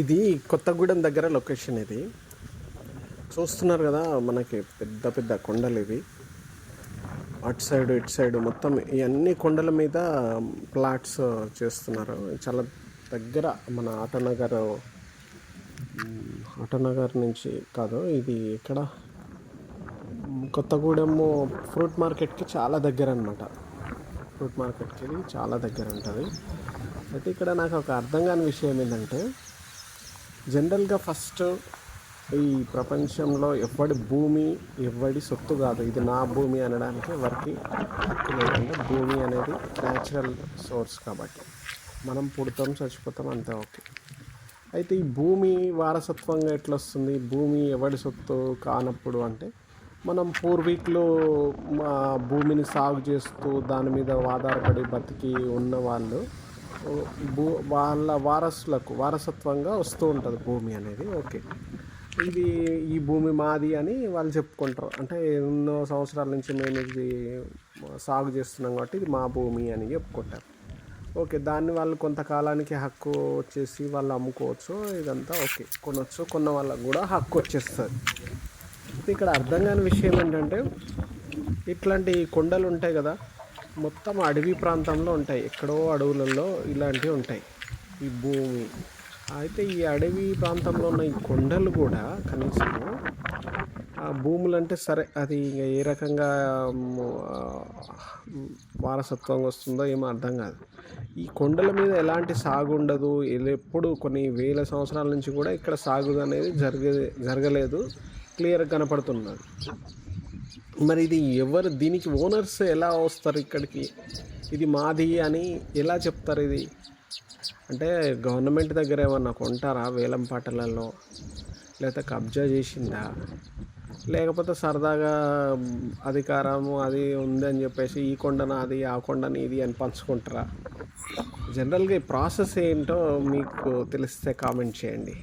ఇది కొత్తగూడెం దగ్గర లొకేషన్ ఇది. చూస్తున్నారు కదా మనకి పెద్ద పెద్ద కొండలు ఇవి. అటు సైడ్ ఇటు సైడ్ మొత్తం ఇవన్నీ కొండల మీద ప్లాట్స్ చేస్తున్నారు. చాలా దగ్గర మన ఆటనగర్ ఆటనగర్ నుంచి కాదు ఇది ఇక్కడ కొత్తగూడెం కొత్తగూడెము ఫ్రూట్ మార్కెట్కి చాలా దగ్గర అనమాట ఫ్రూట్ మార్కెట్కి చాలా దగ్గర ఉంటుంది. అయితే ఇక్కడ నాకు ఒక అర్థం కాని విషయం ఏంటంటే జనరల్గా ఫస్ట్ ఈ ప్రపంచంలో ఎవడి భూమి ఎవడి సొత్తు కాదు. ఇది నా భూమి అనడానికి ఎవరికి హక్కు లేదంటే భూమి అనేది న్యాచురల్ సోర్స్ కాబట్టి. మనం పుడతాం చచ్చిపోతాం అంతే ఓకే. అయితే ఈ భూమి వారసత్వంగా ఎట్లా వస్తుంది? భూమి ఎవడి సొత్తు కానప్పుడు అంటే మనం పూర్వీకులు మా భూమిని సాగు చేస్తూ దాని మీద ఆధారపడి బతికి ఉన్న వాళ్ళు భూ వాళ్ళ వారసులకు వారసత్వంగా వస్తూ ఉంటుంది భూమి అనేది. ఓకే. ఇది ఈ భూమి మాది అని వాళ్ళు చెప్పుకుంటారు. అంటే ఎన్నో సంవత్సరాల నుంచి మేము ఇది సాగు చేస్తున్నాం కాబట్టి ఇది మా భూమి అని చెప్పుకుంటారు. ఓకే దాన్ని వాళ్ళు కొంతకాలానికి హక్కు వచ్చేసి వాళ్ళు అమ్ముకోవచ్చు ఇదంతా ఓకే. కొనవచ్చు కొన్న వాళ్ళకు కూడా హక్కు వచ్చేస్తుంది. ఇక్కడ అర్థం కాని విషయం ఏంటంటే ఇట్లాంటి కొండలు ఉంటాయి కదా మొత్తం అడవి ప్రాంతంలో ఉంటాయి. ఎక్కడో అడవులలో ఇలాంటివి ఉంటాయి. ఈ భూమి. అయితే ఈ అడవి ప్రాంతంలో ఉన్న ఈ కొండలు కూడా కనీసం ఆ భూములు అంటే సరే అది ఇంకా ఏ రకంగా వారసత్వం వారసత్వంగా వస్తుందో ఏమో అర్థం కాదు. ఈ కొండల మీద ఎలాంటి సాగు ఉండదు. ఎప్పుడు కొన్ని వేల సంవత్సరాల నుంచి కూడా ఇక్కడ సాగు అనేది జరగ జరగలేదు. క్లియర్గా కనపడుతున్నది. మరి ఇది ఎవరు దీనికి ఓనర్స్ ఎలా వస్తారు ఇక్కడికి? ఇది మాది అని ఎలా చెప్తారు ఇది? అంటే గవర్నమెంట్ దగ్గర ఏమన్నా కొంటారా వేలం పాటలలో? లేకపోతే కబ్జా చేసిందా? లేకపోతే సరదాగా అధికారము అది ఉందని చెప్పేసి ఈ కొండను అది ఆ కొండని ఇది అని పంచుకుంటారా? జనరల్గా ఈ ప్రాసెస్ ఏంటో మీకు తెలిస్తే కామెంట్ చేయండి.